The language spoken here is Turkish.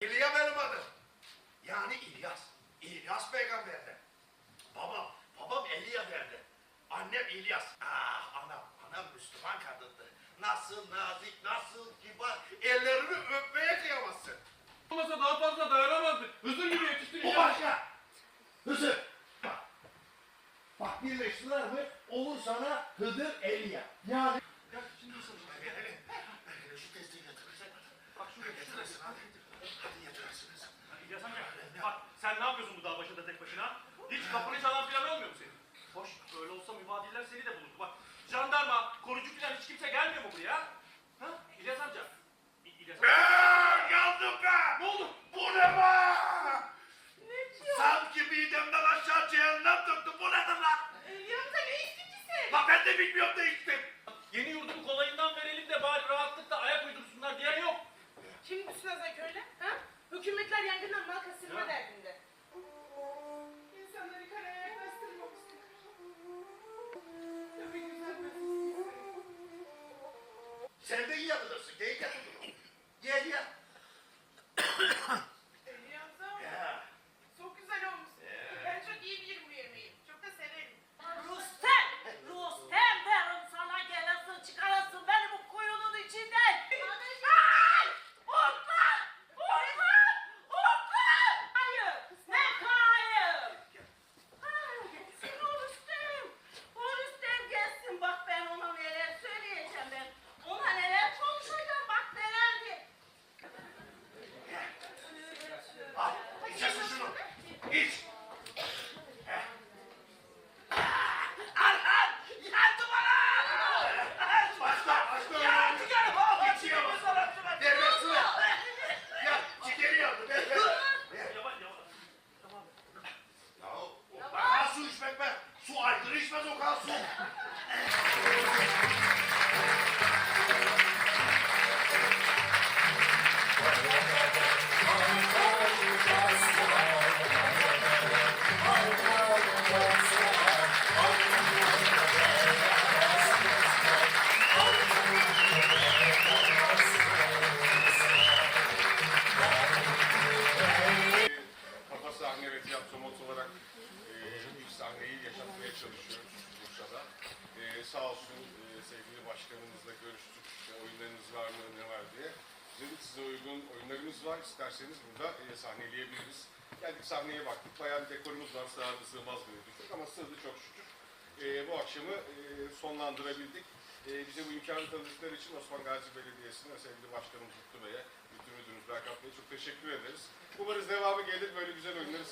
İlya benim adım. Yani İlyas. İlyas peygamberden. Babam, babam Eliya derdi. Annem İlyas. Ah anam, anam Müslüman kadındı. Nasıl nazik, nasıl kibar. Ellerini öpmeye kıyamazsın. Olmasa daha fazla dayanamazdı. Hızır gibi O yetiştireceğim. başka. Hızır. Bak. Bak birleştiler mi olur sana Hıdır Eliya. Yani. Gelmiyor mu buraya? Ha? İlyas amca. İ- İlyas amca. Eee yandım be. Ne oldu? Bu ne be? Sanki midemden aşağı cehennem döktü. Bu nedir lan? Yanımda ne istincisi? Lan ben de bilmiyorum ne içtim. Yeni yurdun kolayından verelim de bari rahatlıkla ayak uydursunlar diyen yok. Kim bu Sazak öyle? Sen de yiyebilirsin. Gel difícil fazer um calço. Dedik size uygun oyunlarımız var. İsterseniz burada e, sahneleyebiliriz. Geldik sahneye baktık. Bayağı bir dekorumuz var. Sığardı sığmaz düşündük ama sığdı çok şükür. E, bu akşamı e, sonlandırabildik. E, bize bu imkanı tanıdıkları için Osman Gazi Belediyesi'ne sevgili başkanımız Mutlu Bey'e, Müdür Müdürümüz Berkat Bey'e çok teşekkür ederiz. Umarız devamı gelir, böyle güzel oyunları